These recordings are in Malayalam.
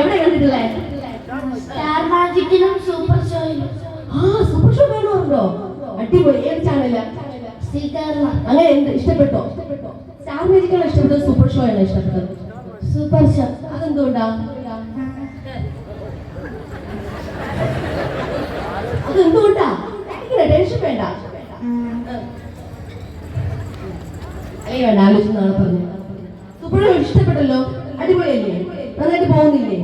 എവിടെ കണ്ടിട്ടില്ലേ സ്റ്റാർ മാജിക്കിലും സൂപ്പർ ഷോയിലും ആ സൂപ്പർ ഷോ കാണുന്നുണ്ടോ അടിപൊളി. ഏത് ചാനൽ അങ്ങനെ എന്ത്? ഇഷ്ടപ്പെട്ടോ? സ്റ്റാർ മാജിക്കാണ് ഇഷ്ടപ്പെട്ടത്? സൂപ്പർ ഷോ ആണ് ഇഷ്ടപ്പെട്ടത്? സൂപ്പർ ഷോ അതെന്തുകൊണ്ടാ? അതെന്തുകൊണ്ടാ? ഇങ്ങനെ ടെൻഷൻ വേണ്ട. അല്ലെങ്കിൽ വേണ്ട ആലോചിച്ച് നാളെ പറഞ്ഞു സൂപ്പർ ഷോ ഇഷ്ടപ്പെട്ടല്ലോ അടിപൊളിയല്ലേ നന്നായിട്ട് പോകുന്നില്ലേ?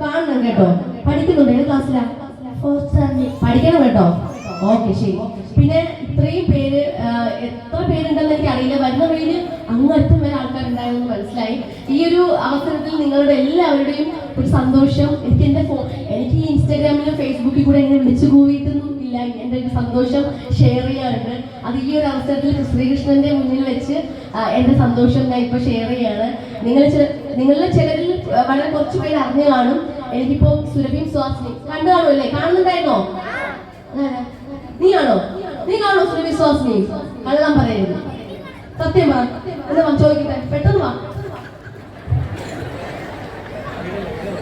കാണണം കേട്ടോ. പഠിക്കുന്നുണ്ട്? ഏത് ക്ലാസ്സിലാ പഠിക്കണം കേട്ടോ. ഓക്കെ ശരി. പിന്നെ ഇത്രയും പേര് എത്ര പേരുണ്ടെന്ന് എനിക്ക് അറിയില്ല വരുന്ന വഴിയിൽ അങ്ങറ്റം വരെ ആൾക്കാരുണ്ടായെന്ന് മനസ്സിലായി. ഈ ഒരു അവസരത്തിൽ നിങ്ങളുടെ എല്ലാവരുടെയും ഒരു സന്തോഷം. എനിക്ക് എന്റെ ഫോൺ എനിക്ക് ഈ ഇൻസ്റ്റാഗ്രാമിലും ഫേസ്ബുക്കിൽ കൂടെ എന്നെ വിളിച്ചു പോയിട്ടൊന്നും ഇല്ല. എന്റെ ഒരു സന്തോഷം ഷെയർ ചെയ്യാറുണ്ട്. അത് ഈ ഒരു അവസരത്തിൽ ശ്രീകൃഷ്ണന്റെ മുന്നിൽ വെച്ച് എന്റെ എന്റെ സന്തോഷം ഞാൻ ഇപ്പോൾ ഷെയർ ചെയ്യാണ്. നിങ്ങൾ നിങ്ങളിൽ ചിലരിൽ വളരെ കുറച്ചു പേര് അറിഞ്ഞു കാണും. എനിക്കിപ്പോ സുരഭിയും സുഹാസിനിയും കണ്ടു കാണുമല്ലേ? കാണുന്നുണ്ടായിരുന്നോ? നീ ആണോ നീ കാണോ സുരഭി സുഹാസിനി കള്ളം പറയരുത്. സത്യം പറ. എന്താ ചോദിക്കട്ടെ. പെട്ടെന്ന് വാ.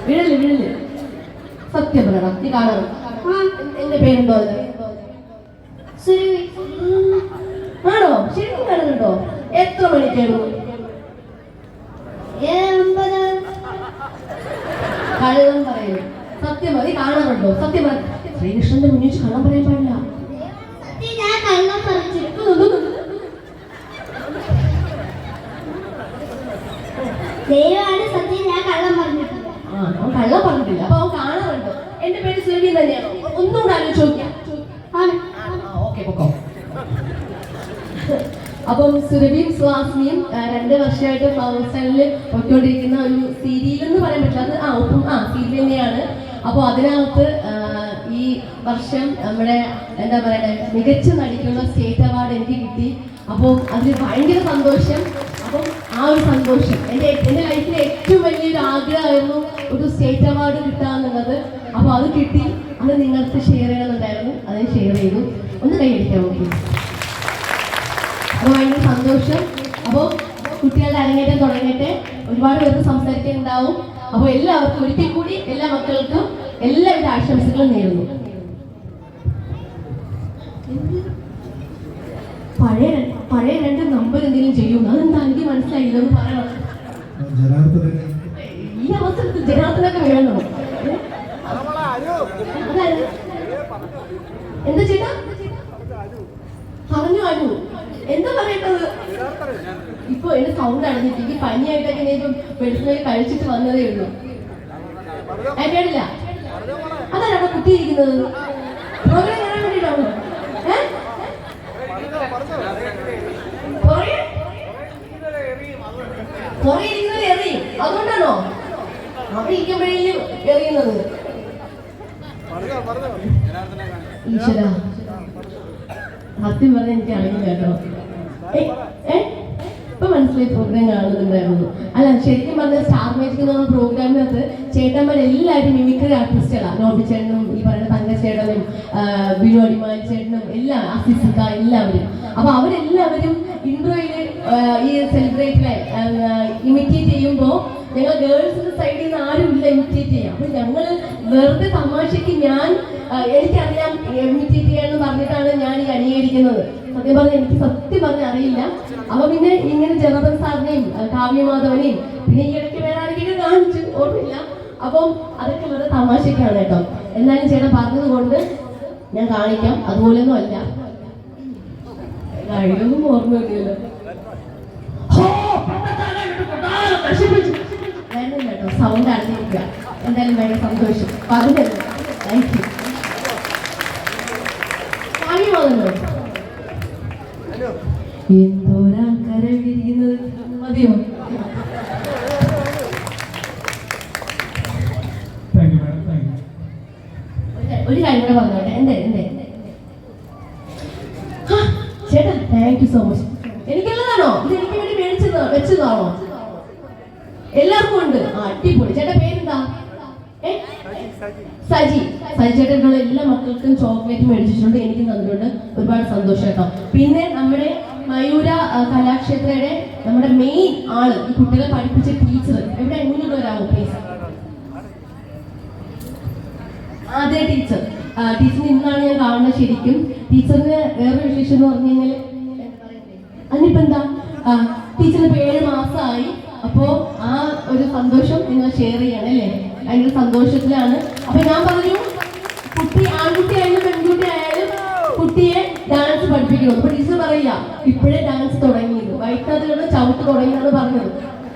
വിഴൽ വിഴൽ സത്യം പറയണം. നീ കാണാറ് എന്റെ പേരുണ്ടോ ആണോ? ശരിക്കും കാണുന്നുണ്ടോ? എത്ര മണിക്കായിരുന്നു ഏഴ് ഒമ്പത് കള്ളം പറയരുത് സത്യം പറ നീ കാണാറുണ്ടോ സത്യം പറ വെച്ച് കള്ളം പറയാൻ പാടില്ല. സത്യം ഞാൻ കള്ളം പറിച്ചു ദൈവമാണ് സത്യം ഞാൻ കള്ളം പറഞ്ഞിട്ടുണ്ട് ആ അവൻ കള്ളം പറഞ്ഞിട്ടില്ല. അപ്പൊ അവൻ കാണാറുണ്ട്. എന്റെ പേര് സുരഭി തന്നെയാണോ? ഒന്നുകൂടെ ആലോചിച്ച് നോക്കിയാ. ആണ്. ഓക്കെ പൊക്കോ. അപ്പം സുരഭിയും സുഹാസിനിയും രണ്ട് വർഷമായിട്ട് ഫ്ലവർ സ്റ്റൈലിൽ പൊയ്ക്കൊണ്ടിരിക്കുന്ന ഒരു സീരിയൽ എന്ന് പറയാൻ പറ്റില്ല. അത് ആ ഒപ്പം ആ സീരിയൽ തന്നെയാണ്. അപ്പോൾ അതിനകത്ത് ഈ വർഷം നമ്മുടെ എന്താ പറയുന്നത് മികച്ച നടിക്കുള്ള സ്റ്റേറ്റ് അവാർഡ് എനിക്ക് കിട്ടി. അപ്പോൾ അതിൽ ഭയങ്കര സന്തോഷം. അപ്പം ആ ഒരു സന്തോഷം. എന്റെ എന്റെ ലൈഫിലെ ഏറ്റവും വലിയൊരു ആഗ്രഹമായിരുന്നു ഒരു സ്റ്റേറ്റ് അവാർഡ് കിട്ടാന്നുള്ളത്. അപ്പോൾ അത് കിട്ടി. അത് നിങ്ങൾക്ക് ഷെയർ ചെയ്യണമെന്നുണ്ടായിരുന്നു. അത് ഷെയർ ചെയ്തു. ഒന്ന് കൈയടിക്കാൻ നോക്കി അപ്പോൾ ഭയങ്കര സന്തോഷം. അപ്പോൾ കുട്ടികളുടെ അരങ്ങേറ്റം തുടങ്ങട്ടെ. ഒരുപാട് പേർക്ക് സംസാരിക്കാനുണ്ടാവും. അപ്പോൾ എല്ലാവർക്കും ഒരിക്കൽ കൂടി എല്ലാ മക്കൾക്കും എല്ലാവിധ ആശംസകളും നേരുന്നു. പഴയ പഴയ രണ്ട് നമ്പർ എന്തെങ്കിലും ചെയ്യും അതെന്താ? എനിക്ക് മനസ്സിലായില്ല. ഒന്ന് പറയണം. ഈ അവസരത്തിൽ ജനാർദ്ദനൊക്കെ വേണോ? എന്താ ചേട്ടാ? പറഞ്ഞു അനു. എന്താ പറയേണ്ടത്? ഇപ്പൊ എന്റെ സൗണ്ട് അടഞ്ഞിട്ട് എനിക്ക് പനിയായിട്ടൊക്കെ ഞാൻ ഇപ്പം മെഡിസിനൊക്കെ കഴിച്ചിട്ട് വന്നതേ ഉള്ളൂ. കേട്ടില്ല കുത്തിയിരിക്കുന്നത് പ്രോഗ്രാം അതുകൊണ്ടാണോ? അവിടെ ഇരിക്കുമ്പോഴേലും എറിയുന്നത്. ഈശ്വര. സത്യം പറഞ്ഞ എനിക്ക് അറിയില്ല കേട്ടോ? ഇപ്പൊ മനസ്സിലായി പ്രോഗ്രാം കാണുന്നുണ്ടായിരുന്നു. അല്ല ശരിക്കും പറഞ്ഞ സ്റ്റാർ മാജിക് എന്ന് പറഞ്ഞ പ്രോഗ്രാമിനകത്ത് മിമിക്രി ആർട്ടിസ്റ്റുകളാണ് നോബി ചേട്ടനും ആ, ബിനു അടിമാലി ചേട്ടനും എല്ലാം അസിസിക്ക എല്ലാവരും. അപ്പൊ അവരെല്ലാവരും ഇൻട്രോയിൽ ഈ സെലിബ്രേറ്റിലെ ഇമിറ്റേറ്റ് ചെയ്യുമ്പോൾ ഞങ്ങൾ ഗേൾസിന്റെ സൈഡിൽ നിന്ന് ആരും ഇല്ല ഇമിറ്റേറ്റ് ചെയ്യാം അപ്പൊ ഞങ്ങൾ വെറുതെ തമാശയ്ക്ക് ഞാൻ എനിക്കറിയാം ഇമിറ്റേറ്റ് ചെയ്യാന്ന് പറഞ്ഞിട്ടാണ് ഞാൻ ഈ അണിയിരിക്കുന്നത് സത്യം പറഞ്ഞ എനിക്ക് സത്യം പറഞ്ഞ അറിയില്ല. അപ്പൊ പിന്നെ ഇങ്ങനെ ജനറൽ സാറിനെയും കാവ്യമാധവനെയും പിന്നെ ഈ ഇടയ്ക്ക് വേറെ ആരെങ്കിലും കാണിച്ചു. ഓർമ്മയില്ല. അപ്പം അതൊക്കെ വെറുതെ തമാശക്കാണ് കേട്ടോ. എന്നാലും ചേട്ടൻ പറഞ്ഞത് കൊണ്ട് ഞാൻ കാണിക്കാം. അതുപോലെയൊന്നും അല്ല. കഴിയൊന്നും ഓർമ്മ കേട്ടോ സൗണ്ട് അടഞ്ഞിരിക്കുക എന്തായാലും വേണ്ട സന്തോഷം. പറഞ്ഞല്ലോ. താങ്ക് യു കാവ്യമാധവനോ എന്തോരാൾക്കാരെ വിരിക്കുന്നത് മതിയോ thank you madam thank you ഒരു കാര്യം കൂടെ പറഞ്ഞോട്ടെ എന്തേ എന്തേ ഹാ, ചേട്ടാ താങ്ക് യു സോ മച്ച് എനിക്കുള്ളതാണോ? ഇത് എനിക്ക് വേണ്ടി മേടിച്ചതോ വെച്ചതാണോ? എല്ലാവർക്കും ഉണ്ട്. ആ അടിപൊളി. ചേട്ടൻ പേരെന്താ? സജി. സജി ചേട്ടനുള്ള എല്ലാ മക്കൾക്കും ചോക്ലേറ്റ് മേടിച്ചിട്ടുണ്ട്. എനിക്ക് തന്നിട്ടുണ്ട്. ഒരുപാട് സന്തോഷം കേട്ടോ പിന്നെ നമ്മുടെ മയൂര കലാക്ഷേത്രയുടെ നമ്മുടെ മെയിൻ ആൾ ഈ കുട്ടികളെ പഠിപ്പിച്ച ടീച്ചർ എവിടെ? വരാമോ പ്ലീസ് അതെ ടീച്ചർ ടീച്ചറിന് ഇന്നാണ് ഞാൻ കാണുന്നത് ശരിക്കും. ടീച്ചറിന് വേറെ വിശേഷം എന്ന് പറഞ്ഞു കഴിഞ്ഞാൽ അതിനിപ്പോ എന്താ? ടീച്ചറിന് ഇപ്പൊ ഏഴ് മാസമായി അപ്പോ ആ ഒരു സന്തോഷം നിങ്ങൾ ഷെയർ ചെയ്യണം അല്ലേ? ഭയങ്കര സന്തോഷത്തിലാണ്. അപ്പൊ ഞാൻ പറഞ്ഞു കുട്ടി ആൺകുട്ടി ആയാലും പെൺകുട്ടി ആയാലും കുട്ടിയെ ഡാൻസ് പഠിപ്പിക്കണം അപ്പൊ ടീച്ചർ പറയാ ഇപ്പോഴേ ഡാൻസ് തുടങ്ങിയത്. വൈകിട്ടതിലുള്ള ചവിട്ട് തുടങ്ങിയെന്നാണ് പറഞ്ഞത്.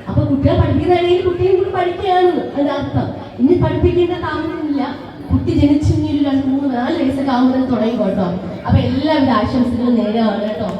അപ്പൊ കുട്ടികളെ പഠിക്കുന്നതാണെങ്കിൽ കുട്ടിയും കൂടി പഠിക്കുകയാണ്. അതിന്റെ അർത്ഥം. ഇനി പഠിപ്പിക്കേണ്ട താമസമില്ല കുട്ടി ജനിച്ച് നാല് വയസ്സൊക്കെ ആകുമ്പോൾ തുടങ്ങി കേട്ടോ. അപ്പൊ എല്ലാവരുടെ ആശംസകളും നേരെയാണ് കേട്ടോ.